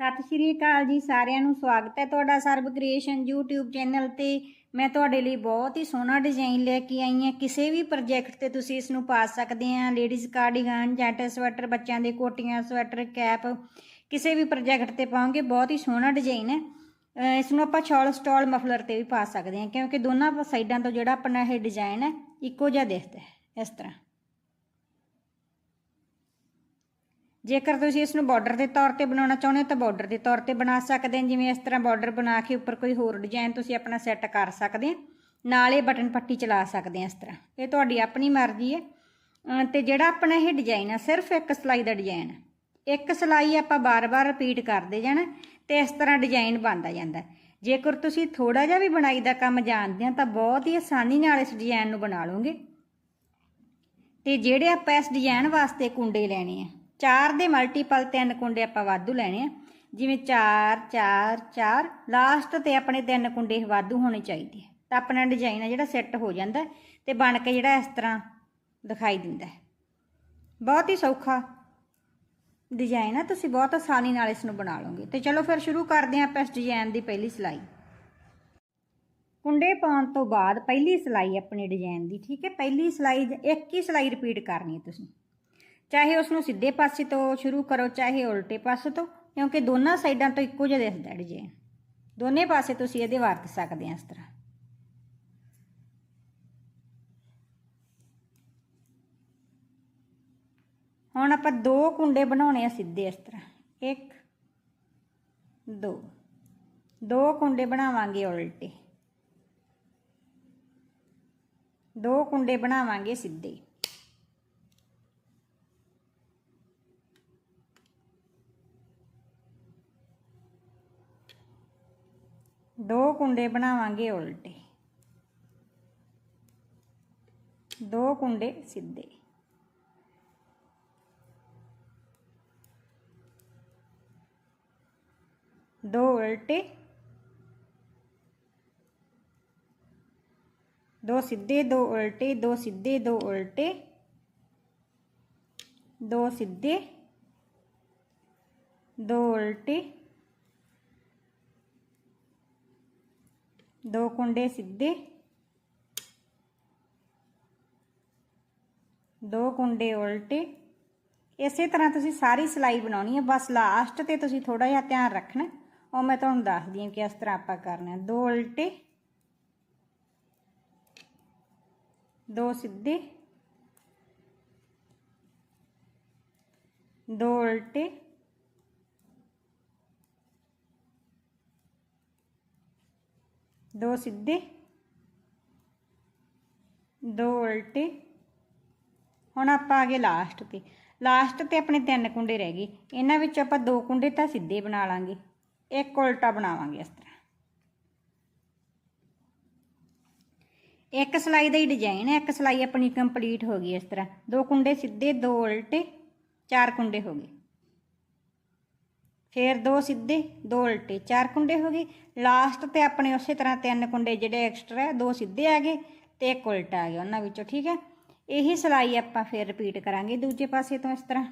ਸਤਿ ਸ਼੍ਰੀ ਅਕਾਲ ਜੀ ਸਾਰਿਆਂ ਨੂੰ, ਸਵਾਗਤ ਹੈ ਤੁਹਾਡਾ ਸਰਬ ਕ੍ਰੀਏਸ਼ਨ YouTube ਚੈਨਲ ਤੇ। ਮੈਂ ਤੁਹਾਡੇ ਲਈ ਬਹੁਤ ਹੀ ਸੋਹਣਾ ਡਿਜ਼ਾਈਨ ਲੈ ਕੇ ਆਈ ਹਾਂ। ਕਿਸੇ ਵੀ ਪ੍ਰੋਜੈਕਟ ਤੇ ਤੁਸੀਂ ਇਸ ਨੂੰ ਪਾ ਸਕਦੇ ਆ ਲੇਡੀਜ਼ ਕਾਰਡੀਗਨ ਜੈਂਟ ਸਵੈਟਰ ਬੱਚਿਆਂ ਦੇ ਕੋਟੀਆਂ ਸਵੈਟਰ ਕੈਪ ਕਿਸੇ ਵੀ ਪ੍ਰੋਜੈਕਟ ਤੇ ਪਾਉਂਗੇ ਬਹੁਤ ਹੀ ਸੋਹਣਾ ਡਿਜ਼ਾਈਨ ਹੈ। ਇਸ ਨੂੰ ਆਪਾਂ ਛੋਲ ਸਟਾਲ ਮਫਲਰ ਤੇ ਵੀ ਪਾ ਸਕਦੇ ਹਾਂ, ਕਿਉਂਕਿ ਦੋਨਾਂ ਸਾਈਡਾਂ ਤੋਂ ਜਿਹੜਾ ਆਪਣਾ ਇਹ ਡਿਜ਼ਾਈਨ ਹੈ, ਇੱਕੋ ਜਿਹਾ ਦਿਖਦਾ ਹੈ, ਇਸ ਤਰ੍ਹਾਂ। ਜੇਕਰ ਤੁਸੀਂ ਇਸ ਨੂੰ ਬਾਰਡਰ ਦੇ ਤੌਰ ਤੇ ਬਣਾਉਣਾ ਚਾਹੁੰਦੇ ਹੋ ਤਾਂ ਬਾਰਡਰ ਦੇ ਤੌਰ ਤੇ ਬਣਾ ਸਕਦੇ ਹੋ। ਜਿਵੇਂ ਇਸ ਤਰ੍ਹਾਂ ਬਾਰਡਰ ਬਣਾ ਕੇ ਉੱਪਰ ਕੋਈ ਹੋਰ ਡਿਜ਼ਾਈਨ ਤੁਸੀਂ ਆਪਣਾ ਸੈੱਟ ਕਰ ਸਕਦੇ ਹੋ। ਨਾਲੇ ਬਟਨ ਪੱਟੀ ਚਲਾ ਸਕਦੇ ਆ ਇਸ ਤਰ੍ਹਾਂ। ਇਹ ਤੁਹਾਡੀ ਆਪਣੀ ਮਰਜ਼ੀ ਹੈ। ਅਮ ਤੇ ਜਿਹੜਾ ਆਪਣਾ ਇਹ ਡਿਜ਼ਾਈਨ ਆ, ਸਿਰਫ ਇੱਕ ਸਲਾਈ ਦਾ ਡਿਜ਼ਾਈਨ ਹੈ ਇੱਕ ਸਲਾਈ ਆਪਾਂ ਬਾਰ-ਬਾਰ ਰਿਪੀਟ ਕਰਦੇ ਜਾਣਾ ਤੇ ਇਸ ਤਰ੍ਹਾਂ ਡਿਜ਼ਾਈਨ ਬਣਦਾ ਜਾਂਦਾ। ਜੇਕਰ ਤੁਸੀਂ ਥੋੜਾ ਜਿਹਾ ਵੀ ਬਣਾਈ ਦਾ ਕੰਮ ਜਾਣਦੇ ਆ ਤਾਂ ਬਹੁਤ ਹੀ ਆਸਾਨੀ ਨਾਲ ਇਸ ਡਿਜ਼ਾਈਨ ਨੂੰ ਬਣਾ ਲਓਗੇ। ਤੇ ਜਿਹੜੇ ਆਪਾਂ ਇਸ ਡਿਜ਼ਾਈਨ ਵਾਸਤੇ ਕੁੰਡੇ ਲੈਣੇ ਆ ਚਾਰ ਦੇ ਮਲਟੀਪਲ ਤਿੰਨ ਕੁੰਡੇ ਆਪਾਂ ਵਾਧੂ ਲੈਣੇ ਆ। ਜਿਵੇਂ 4 4 4 ਲਾਸਟ ਤੇ ਆਪਣੇ ਤਿੰਨ ਕੁੰਡੇ ਵਾਧੂ ਹੋਣੇ ਚਾਹੀਦੇ ਤਾਂ ਆਪਣਾ ਡਿਜ਼ਾਈਨ ਆ ਜਿਹੜਾ ਸੈੱਟ ਹੋ ਜਾਂਦਾ ਹੈ ਤੇ ਬਣ ਕੇ ਜਿਹੜਾ ਇਸ ਤਰ੍ਹਾਂ ਦਿਖਾਈ ਦਿੰਦਾ ਬਹੁਤ ਹੀ ਸੌਖਾ ਡਿਜ਼ਾਈਨ ਆ। ਤੁਸੀਂ ਬਹੁਤ ਆਸਾਨੀ ਨਾਲ ਇਸ ਨੂੰ ਬਣਾ ਲਓਗੇ। ਤੇ ਚਲੋ ਫਿਰ ਸ਼ੁਰੂ ਕਰਦੇ ਹਾਂ ਆਪਾਂ ਇਸ ਡਿਜ਼ਾਈਨ ਦੀ ਪਹਿਲੀ ਸਿਲਾਈ। ਕੁੰਡੇ ਪਾਉਣ ਤੋਂ ਬਾਅਦ ਪਹਿਲੀ ਸਿਲਾਈ ਆਪਣੇ ਡਿਜ਼ਾਈਨ ਦੀ, ਠੀਕ ਹੈ? ਪਹਿਲੀ ਸਿਲਾਈ ਇੱਕ ਹੀ ਸਿਲਾਈ ਰਿਪੀਟ ਕਰਨੀ ਹੈ ਤੁਸੀਂ। ਚਾਹੇ ਉਸ ਨੂੰ ਸਿੱਧੇ ਪਾਸੇ ਤੋਂ ਸ਼ੁਰੂ ਕਰੋ, ਚਾਹੇ ਉਲਟੇ ਪਾਸੇ ਤੋਂ, ਕਿਉਂਕਿ ਦੋਨਾਂ ਸਾਈਡਾਂ ਤੋਂ ਇੱਕੋ ਜਿਹਾ ਦਿਖਦਾ ਡਿਜ਼ਾਈਨ ਦੋਨੇ ਪਾਸੇ ਤੁਸੀਂ ਇਹਦੇ ਵਰਤ ਸਕਦੇ ਆ ਇਸ ਤਰ੍ਹਾਂ। ਹੁਣ ਆਪਾਂ ਦੋ ਕੁੰਡੇ ਬਣਾਉਣੇ ਆ ਸਿੱਧੇ ਇਸ ਤਰ੍ਹਾਂ। ਇੱਕ, ਦੋ। ਦੋ ਕੁੰਡੇ ਬਣਾਵਾਂਗੇ ਉਲਟੇ। ਦੋ ਕੁੰਡੇ ਬਣਾਵਾਂਗੇ ਸਿੱਧੇ। ਦੋ ਕੁੰਡੇ ਬਣਾਵਾਂਗੇ ਉਲਟੇ। ਦੋ ਕੁੰਡੇ ਸਿੱਧੇ। ਦੋ ਉਲਟੇ। ਦੋ ਸਿੱਧੇ, ਦੋ ਉਲਟੇ, ਦੋ ਸਿੱਧੇ, ਦੋ ਉਲਟੇ। ਦੋ ਸਿੱਧੇ। ਦੋ ਉਲਟੇ। ਦੋ ਕੁੰਡੇ ਸਿੱਧੇ ਦੋ ਕੁੰਡੇ ਉਲਟੇ ਇਸੇ ਤਰ੍ਹਾਂ ਤੁਸੀਂ ਸਾਰੀ ਸਿਲਾਈ ਬਣਾਉਣੀ ਹੈ ਬਸ ਲਾਸਟ ਤੇ ਤੁਸੀਂ ਥੋੜਾ ਜਿਹਾ ਧਿਆਨ ਰੱਖਣਾ ਉਹ ਮੈਂ ਤੁਹਾਨੂੰ ਦੱਸਦੀ ਹਾਂ ਕਿ ਇਸ ਤਰ੍ਹਾਂ ਆਪਾਂ ਕਰਨਾ ਹੈ ਦੋ ਉਲਟੇ ਦੋ ਸਿੱਧੇ ਦੋ ਉਲਟੇ ਦੋ ਸਿੱਧੇ, ਦੋ ਉਲਟੇ। ਹੁਣ ਆਪਾਂ ਆ ਗਏ ਲਾਸਟ ਤੇ। ਲਾਸਟ ਤੇ ਆਪਣੇ ਤਿੰਨ ਕੁੰਡੇ ਰਹਿ ਗਏ। ਇਹਨਾਂ ਵਿੱਚ ਆਪਾਂ ਦੋ ਕੁੰਡੇ ਤਾਂ ਸਿੱਧੇ ਬਣਾ ਲਾਂਗੇ। ਇੱਕ ਉਲਟਾ ਬਣਾਵਾਂਗੇ ਇਸ ਤਰ੍ਹਾਂ। ਇੱਕ ਸਲਾਈ ਦਾ ਹੀ ਡਿਜ਼ਾਈਨ ਹੈ। ਇੱਕ ਸਲਾਈ ਆਪਣੀ ਕੰਪਲੀਟ ਹੋ ਗਈ ਇਸ ਤਰ੍ਹਾਂ। ਦੋ ਕੁੰਡੇ ਸਿੱਧੇ, ਦੋ ਉਲਟੇ, ਚਾਰ ਕੁੰਡੇ ਹੋ ਗਏ। ਫਿਰ ਦੋ ਸਿੱਧੇ, ਦੋ ਉਲਟੇ, ਚਾਰ ਕੁੰਡੇ ਹੋ ਗਏ। ਲਾਸਟ ਤੇ ਆਪਣੇ ਉਸੇ ਤਰ੍ਹਾਂ ਤਿੰਨ ਕੁੰਡੇ ਜਿਹੜੇ ਐਕਸਟਰਾ ਦੋ ਸਿੱਧੇ ਆ ਗਏ ਤੇ ਇੱਕ ਉਲਟਾ ਆ ਗਿਆ ਉਹਨਾਂ ਵਿੱਚੋਂ, ਠੀਕ ਹੈ? ਇਹੀ ਸਿਲਾਈ ਆਪਾਂ ਫਿਰ ਰਿਪੀਟ ਕਰਾਂਗੇ ਦੂਜੇ ਪਾਸੇ ਤੋਂ ਇਸ ਤਰ੍ਹਾਂ।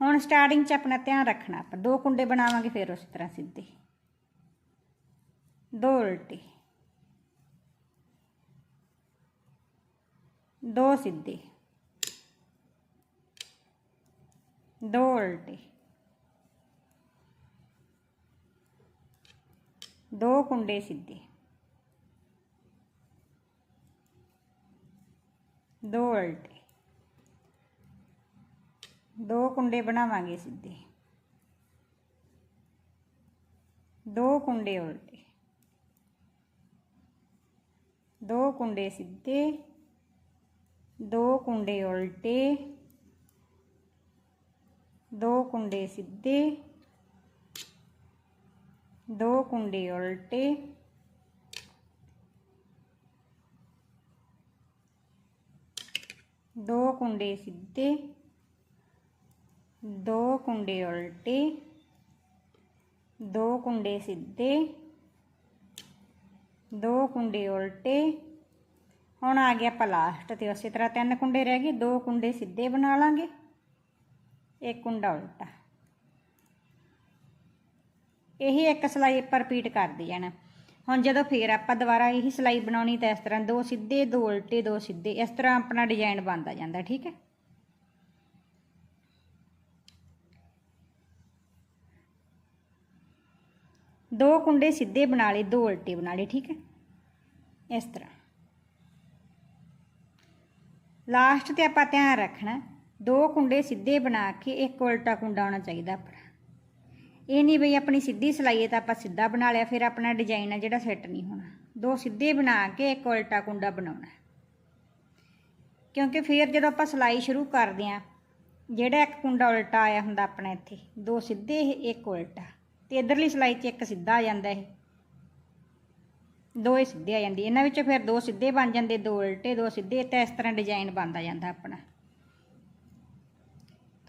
ਹੁਣ ਸਟਾਰਟਿੰਗ 'ਚ ਆਪਣਾ ਧਿਆਨ ਰੱਖਣਾ, ਆਪਾਂ ਦੋ ਕੁੰਡੇ ਬਣਾਵਾਂਗੇ ਫਿਰ ਉਸੇ ਤਰ੍ਹਾਂ ਸਿੱਧੇ। ਦੋ ਉਲਟੇ। ਦੋ ਸਿੱਧੇ। ਦੋ ਉਲਟੇ। ਦੋ ਕੁੰਡੇ ਸਿੱਧੇ। ਦੋ ਉਲਟੇ। ਦੋ ਕੁੰਡੇ ਬਣਾਵਾਂਗੇ ਸਿੱਧੇ। ਦੋ ਕੁੰਡੇ ਉਲਟੇ। ਦੋ ਕੁੰਡੇ ਸਿੱਧੇ। ਦੋ ਕੁੰਡੇ ਉਲਟੇ। ਦੋ ਕੁੰਡੇ ਸਿੱਧੇ, ਦੋ ਕੁੰਡੇ ਉਲਟੇ, ਦੋ ਕੁੰਡੇ ਸਿੱਧੇ, ਦੋ ਕੁੰਡੇ ਉਲਟੇ, ਦੋ ਕੁੰਡੇ ਸਿੱਧੇ, ਦੋ ਕੁੰਡੇ ਉਲਟੇ। ਹੁਣ ਆ ਗਿਆ ਆਪਾਂ ਲਾਸਟ ਤੇ ਉਸੇ ਤਰ੍ਹਾਂ ਤਿੰਨ ਕੁੰਡੇ ਰਹਿ ਗਏ, ਦੋ ਕੁੰਡੇ ਸਿੱਧੇ ਬਣਾ ਲਾਂਗੇ। ਇੱਕ ਕੁੰਡਾ ਉਲਟਾ। ਇਹੀ ਇੱਕ ਸਿਲਾਈ ਆਪਾਂ ਰਿਪੀਟ ਕਰਦੇ ਜਾਣਾ ਹੁਣ ਜਦੋਂ ਫੇਰ ਆਪਾਂ ਦੁਬਾਰਾ ਇਹੀ ਸਿਲਾਈ ਬਣਾਉਣੀ ਤਾਂ ਇਸ ਤਰ੍ਹਾਂ ਦੋ ਸਿੱਧੇ, ਦੋ ਉਲਟੇ, ਦੋ ਸਿੱਧੇ, ਇਸ ਤਰ੍ਹਾਂ ਆਪਣਾ ਡਿਜ਼ਾਈਨ ਬਣਦਾ ਜਾਂਦਾ, ਠੀਕ ਹੈ? ਦੋ ਕੁੰਡੇ ਸਿੱਧੇ ਬਣਾ ਲਏ, ਦੋ ਉਲਟੇ ਬਣਾ ਲਏ, ਠੀਕ ਹੈ? ਇਸ ਤਰ੍ਹਾਂ। ਲਾਸਟ ਤੇ ਆਪਾਂ ਧਿਆਨ ਰੱਖਣਾ ਦੋ ਕੁੰਡੇ ਸਿੱਧੇ ਬਣਾ ਕੇ ਇੱਕ ਉਲਟਾ ਕੁੰਡਾ ਹੋਣਾ ਚਾਹੀਦਾ ਆਪਣਾ। ਇਹ ਨਹੀਂ ਬਈ ਆਪਣੀ ਸਿੱਧੀ ਸਿਲਾਈ ਹੈ ਤਾਂ ਆਪਾਂ ਸਿੱਧਾ ਬਣਾ ਲਿਆ, ਫਿਰ ਆਪਣਾ ਡਿਜ਼ਾਈਨ ਆ ਜਿਹੜਾ ਸੈੱਟ ਨਹੀਂ ਹੋਣਾ। ਦੋ ਸਿੱਧੇ ਬਣਾ ਕੇ ਇੱਕ ਉਲਟਾ ਕੁੰਡਾ ਬਣਾਉਣਾ ਕਿਉਂਕਿ ਫਿਰ ਜਦੋਂ ਆਪਾਂ ਸਿਲਾਈ ਸ਼ੁਰੂ ਕਰਦੇ ਆਂ ਜਿਹੜਾ ਇੱਕ ਕੁੰਡਾ ਉਲਟਾ ਆਇਆ ਹੁੰਦਾ ਆਪਣਾ ਇੱਥੇ, ਦੋ ਸਿੱਧੇ ਇੱਕ ਉਲਟਾ। ਤੇ ਇਧਰਲੀ ਸਿਲਾਈ 'ਚ ਇੱਕ ਸਿੱਧਾ ਆ ਜਾਂਦਾ ਇਹ। ਦੋ ਹੀ ਸਿੱਧੇ ਆ ਜਾਂਦੀ, ਇਹਨਾਂ ਵਿੱਚੋਂ ਫਿਰ ਦੋ ਸਿੱਧੇ ਬਣ ਜਾਂਦੇ, ਦੋ ਉਲਟੇ, ਦੋ ਸਿੱਧੇ, ਤਾਂ ਇਸ ਤਰ੍ਹਾਂ ਡਿਜ਼ਾਈਨ ਬਣਦਾ ਜਾਂਦਾ ਆਪਣਾ।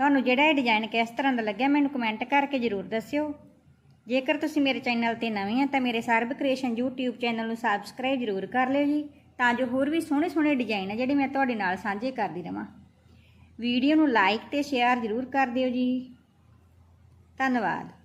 ਤੁਹਾਨੂੰ ਜਿਹੜਾ ਇਹ ਡਿਜ਼ਾਈਨ ਕਿਸ ਤਰ੍ਹਾਂ ਦਾ ਲੱਗਿਆ ਮੈਨੂੰ ਕਮੈਂਟ ਕਰਕੇ ਜ਼ਰੂਰ ਦੱਸਿਓ। ਜੇਕਰ ਤੁਸੀਂ ਮੇਰੇ ਚੈਨਲ ਤੇ ਨਵੇਂ ਆ, ਤਾਂ ਮੇਰੇ ਸਰਬ ਕ੍ਰੀਏਸ਼ਨ YouTube ਚੈਨਲ ਨੂੰ ਸਬਸਕ੍ਰਾਈਬ ਜ਼ਰੂਰ ਕਰ ਲਿਓ ਜੀ, ਤਾਂ ਜੋ ਹੋਰ ਵੀ ਸੋਹਣੇ ਸੋਹਣੇ ਡਿਜ਼ਾਈਨ ਆ ਜਿਹੜੇ ਮੈਂ ਤੁਹਾਡੇ ਨਾਲ ਸਾਂਝੇ ਕਰਦੀ ਰਵਾਂ। ਵੀਡੀਓ ਨੂੰ ਲਾਈਕ ਤੇ ਸ਼ੇਅਰ ਜ਼ਰੂਰ ਕਰ ਦਿਓ ਜੀ। ਧੰਨਵਾਦ।